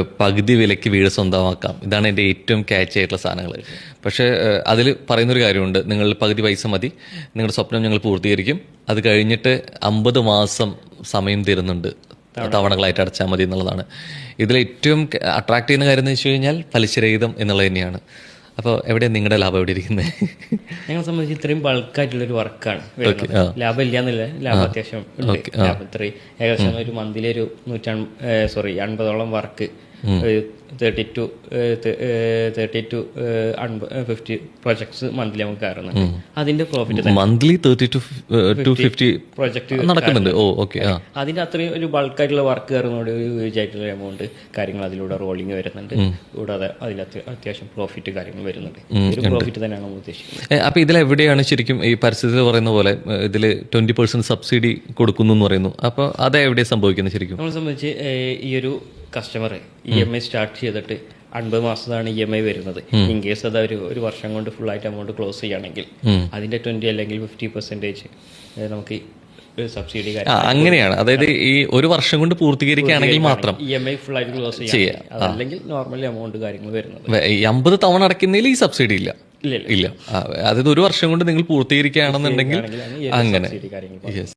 പകുതി വിലയ്ക്ക് വീട് സ്വന്തമാക്കാം. ഇതാണ് എന്റെ ഏറ്റവും ക്യാച്ച് ആയിട്ടുള്ള സാധനങ്ങൾ. പക്ഷേ അതിൽ പറയുന്നൊരു കാര്യമുണ്ട്. നിങ്ങൾ പകുതി പൈസ മതി. നിങ്ങളുടെ സ്വപ്നം ഞങ്ങൾ പൂർത്തീകരിക്കും. അത് കഴിഞ്ഞിട്ട് അമ്പത് മാസം സമയം തരുന്നുണ്ട്. തവണകളായിട്ട് അടച്ചാൽ മതി എന്നുള്ളതാണ്. ഇതിൽ ഏറ്റവും അട്രാക്ട് ചെയ്യുന്ന കാര്യം എന്ന് വെച്ച് കഴിഞ്ഞാൽ പലിശരഹിതം എന്നുള്ളത് തന്നെയാണ്. അപ്പോൾ എവിടെ നിങ്ങളുടെ ലാഭം എവിടെ ഇരിക്കുന്നത് ഞങ്ങളെ സംബന്ധിച്ച് ഇത്രയും ബൾക്കായിട്ടുള്ളൊരു വർക്കാണ് ലാഭം ഇല്ല എന്നില്ല ലാഭം അത്യാവശ്യം ലാഭം ഇത്രയും ഏകദേശം ഒരു മന്തിലൊരു ഒരു നൂറ്റ സോറി അൻപതോളം work thirty two thirty two fifty projects monthly നമുക്ക് കയറുന്നുണ്ട്. അതിന്റെ profit monthly thirty two two fifty project നടക്കുന്നുണ്ട്. ഓ ഓക്കെ അതിന്റെ അത്രയും ഒരു ബൾക്കായിട്ടുള്ള വർക്ക് കയറുന്നതോട് ഒരു ആയിട്ടുള്ള എമൗണ്ട് കാര്യങ്ങൾ അതിലൂടെ റോളിംഗ് വരുന്നുണ്ട്. കൂടാതെ അതിൽ അത്യ- അത്യാവശ്യം പ്രോഫിറ്റ് കാര്യങ്ങൾ വരുന്നുണ്ട്. ഒരു പ്രോഫിറ്റ് തന്നെയാണ് നമ്മൾ ഉദ്ദേശിക്കുന്നത്. അപ്പൊ ഇതിൽ എവിടെയാണ് ശരിക്കും ഈ പരിസ്ഥിതി പറയുന്ന പോലെ ഇതിൽ ട്വന്റി പെർസെന്റ് സബ്സിഡി കൊടുക്കുന്നു എന്ന് പറയുന്നു. അപ്പൊ അത് എവിടെയാണ് സംഭവിക്കുന്നത് ശരിക്കും? നമ്മളെ സംബന്ധിച്ച് ഈ ഒരു customer E M I start ചെയ്തിട്ട് അൻപത് മാസത്താണ് ഇ എം ഐ വരുന്നത്. ഇൻ കേസ് അത് ഒരു ഒരു വർഷം കൊണ്ട് ഫുൾ ആയിട്ട് എമൗണ്ട് ക്ലോസ് ചെയ്യുകയാണെങ്കിൽ അതിന്റെ ട്വന്റി അല്ലെങ്കിൽ ഫിഫ്റ്റി പെർസെന്റേജ് നമുക്ക് സബ്സിഡി അങ്ങനെയാണ്. അതായത് ഈ ഒരു വർഷം കൊണ്ട് പൂർത്തീകരിക്കുകയാണെങ്കിൽ മാത്രം. ഇ എം ഐ ഫുൾ ആയിട്ട് ക്ലോസ് ചെയ്യാം. അതല്ലെങ്കിൽ നോർമലി എമൗണ്ട് കാര്യങ്ങൾ വരുന്നത്. ഈ അമ്പത് തവണ അടയ്ക്കുന്നതിൽ ഈ സബ്സിഡി ഇല്ല. ഇല്ല അതായത് ഒരു വർഷം കൊണ്ട് നിങ്ങൾ പൂർത്തീകരിക്കുകയാണെന്നുണ്ടെങ്കിൽ ഒരു അങ്ങനെ.